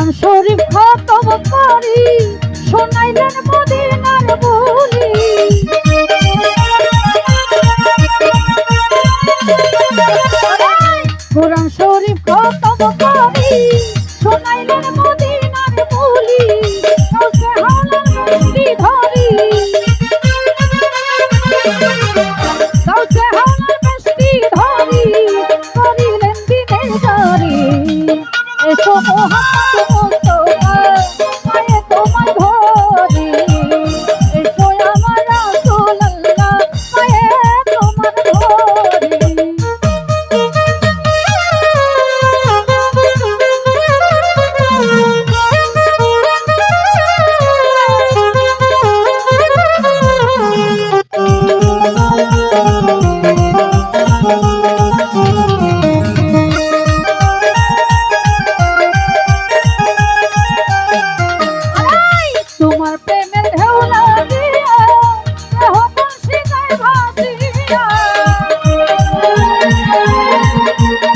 কোরআন শরীফ খতম করি শোনাইলেন মদিনার বলি। কোরআন শরীফ খতম করি শোনাইলেন মদিনার You.